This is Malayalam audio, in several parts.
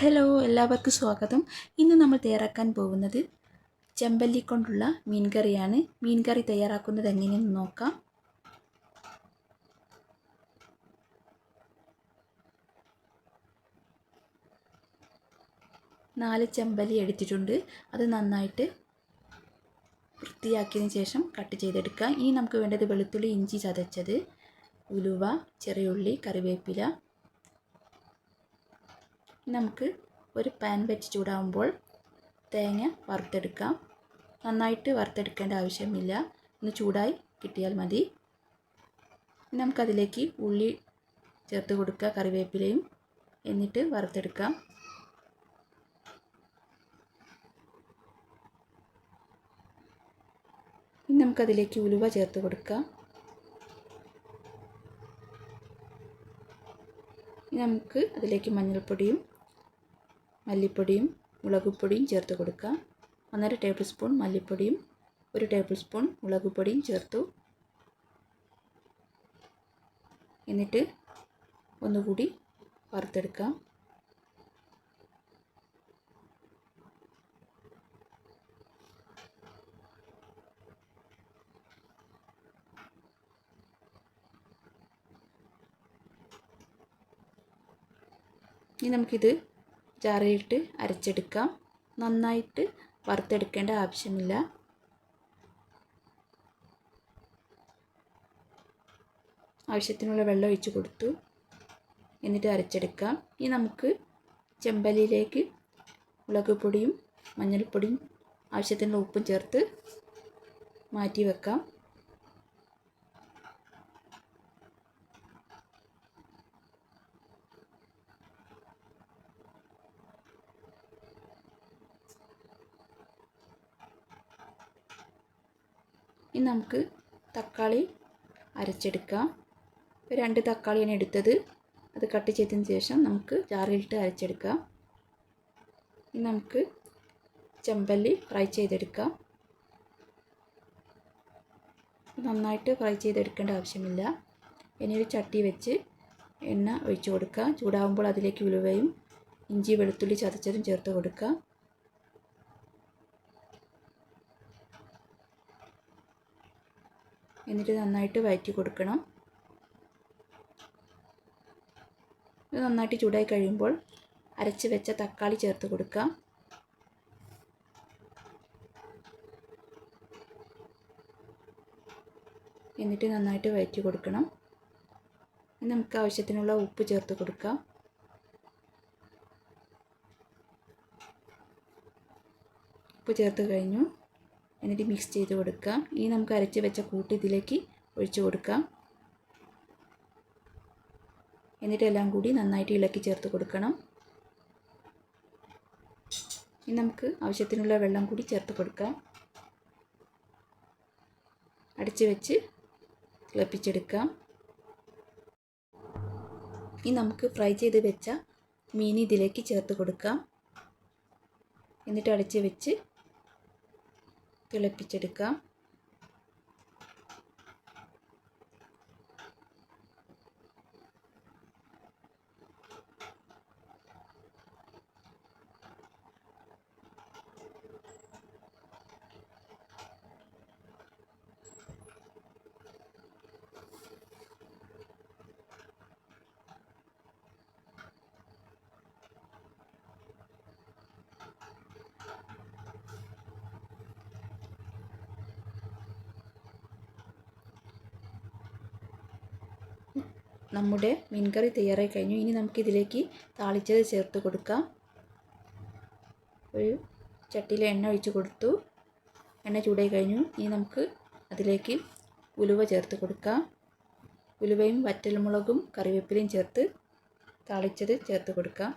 ഹലോ എല്ലാവർക്കും സ്വാഗതം. ഇന്ന് നമ്മൾ തയ്യാറാക്കാൻ പോകുന്നത് ചെമ്പല്ലി കൊണ്ടുള്ള മീൻകറിയാണ്. മീൻകറി മീൻ കറി തയ്യാറാക്കുന്നത് എങ്ങനെയെന്ന് നോക്കാം. നാല് ചെമ്പല്ലി എടുത്തിട്ടുണ്ട്. അത് നന്നായിട്ട് വൃത്തിയാക്കിയതിന് ശേഷം കട്ട് ചെയ്തെടുക്കുക. ഇനി നമുക്ക് വേണ്ടത് വെളുത്തുള്ളി ഇഞ്ചി ചതച്ചത് ഉലുവ ചെറിയുള്ളി കറിവേപ്പില നമുക്ക് ഒരു പാൻ വെച്ച് ചൂടാകുമ്പോൾ തേങ്ങ വറുത്തെടുക്കാം. നന്നായിട്ട് വറുത്തെടുക്കേണ്ട ആവശ്യമില്ല. ഒന്ന് ചൂടായി കിട്ടിയാൽ മതി. നമുക്കതിലേക്ക് ഉള്ളി ചേർത്ത് കൊടുക്കുക കറിവേപ്പിലയും എന്നിട്ട് വറുത്തെടുക്കാം. ഇനി നമുക്കതിലേക്ക് ഉലുവ ചേർത്ത് കൊടുക്കാം. നമുക്ക് അതിലേക്ക് മഞ്ഞൾപ്പൊടിയും മല്ലിപ്പൊടിയും മുളകുപൊടിയും ചേർത്ത് കൊടുക്കുക ഒന്നര ടേബിൾ സ്പൂൺ മല്ലിപ്പൊടിയും ഒരു ടേബിൾ സ്പൂൺ മുളകുപൊടിയും ചേർത്തു. എന്നിട്ട് ഒന്നുകൂടി വറുത്തെടുക്കാം. ഇനി നമുക്കിത് ജാറിയിട്ട് അരച്ചെടുക്കാം. നന്നായിട്ട് വറുത്തെടുക്കേണ്ട ആവശ്യമില്ല. ആവശ്യത്തിനുള്ള വെള്ളം ഒഴിച്ച് കൊടുത്തു. എന്നിട്ട് അരച്ചെടുക്കാം. ഇനി നമുക്ക് ചെമ്പലിയിലേക്ക് മുളക് പൊടിയും മഞ്ഞൾപ്പൊടിയും ആവശ്യത്തിനുള്ള ഉപ്പും ചേർത്ത് മാറ്റി വെക്കാം. ഇനി നമുക്ക് തക്കാളി അരച്ചെടുക്കാം. രണ്ട് തക്കാളിയാണ് എടുത്തത്. അത് കട്ട് ചെയ്തതിന് ശേഷം നമുക്ക് ജാറിലിട്ട് അരച്ചെടുക്കാം. ഇനി നമുക്ക് ചെമ്പല്ലി ഫ്രൈ ചെയ്തെടുക്കാം. നന്നായിട്ട് ഫ്രൈ ചെയ്തെടുക്കേണ്ട ആവശ്യമില്ല. ഇനി ഒരു ചട്ടി വെച്ച് എണ്ണ ഒഴിച്ചു കൊടുക്കുക ചൂടാകുമ്പോൾ അതിലേക്ക് ഉലുവയും ഇഞ്ചി വെളുത്തുള്ളി ചതച്ചതും ചേർത്ത് കൊടുക്കുക എന്നിട്ട് നന്നായിട്ട് വഴറ്റി കൊടുക്കണം. ഇത് നന്നായിട്ട് ചൂടായി കഴിയുമ്പോൾ അരച്ച് വെച്ച തക്കാളി ചേർത്ത് കൊടുക്കുക എന്നിട്ട് നന്നായിട്ട് വഴറ്റി കൊടുക്കണം. ഇനി നമുക്ക് ആവശ്യത്തിനുള്ള ഉപ്പ് ചേർത്ത് കൊടുക്കാം. ഉപ്പ് ചേർത്ത് കഴിഞ്ഞു. എന്നിട്ട് മിക്സ് ചെയ്ത് കൊടുക്കാം ഇനി നമുക്ക് അരച്ച് വെച്ച കൂട്ട് ഇതിലേക്ക് ഒഴിച്ചു കൊടുക്കാം എന്നിട്ട് എല്ലാം കൂടി നന്നായിട്ട് ഇളക്കി ചേർത്ത് കൊടുക്കണം. ഇനി നമുക്ക് ആവശ്യത്തിനുള്ള വെള്ളം കൂടി ചേർത്ത് കൊടുക്കാം അടിച്ച് വെച്ച് തിളപ്പിച്ചെടുക്കാം ഇനി നമുക്ക് ഫ്രൈ ചെയ്ത് വെച്ച മീൻ ഇതിലേക്ക് ചേർത്ത് കൊടുക്കാം. എന്നിട്ട് അടച്ച് വെച്ച് തിളപ്പിച്ചെടുക്കാം. നമ്മുടെ മീൻകറി തയ്യാറായി കഴിഞ്ഞു. ഇനി നമുക്കിതിലേക്ക് താളിച്ചത് ചേർത്ത് കൊടുക്കാം. ഒരു ചട്ടിയിൽ എണ്ണ ഒഴിച്ച് കൊടുത്തു. എണ്ണ ചൂടായി കഴിഞ്ഞു. ഇനി നമുക്ക് അതിലേക്ക് ഉലുവ ചേർത്ത് കൊടുക്കാം. ഉലുവയും വറ്റൽമുളകും കറിവേപ്പിലയും ചേർത്ത് താളിച്ചത് ചേർത്ത് കൊടുക്കാം.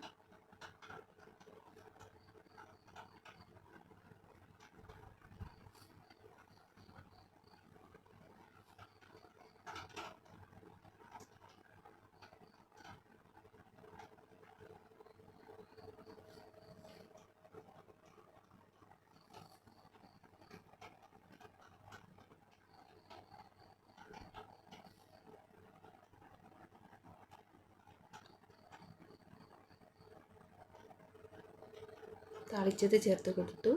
താളിച്ചത് ചേർത്ത് കൊടുത്തു.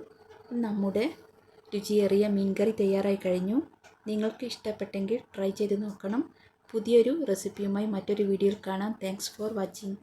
നമ്മുടെ രുചിയേറിയ മീൻകറി തയ്യാറായി കഴിഞ്ഞു. നിങ്ങൾക്ക് ഇഷ്ടപ്പെട്ടെങ്കിൽ ട്രൈ ചെയ്ത് നോക്കണം. പുതിയൊരു റെസിപ്പിയുമായി മറ്റൊരു വീഡിയോയിൽ കാണാം. Thanks for watching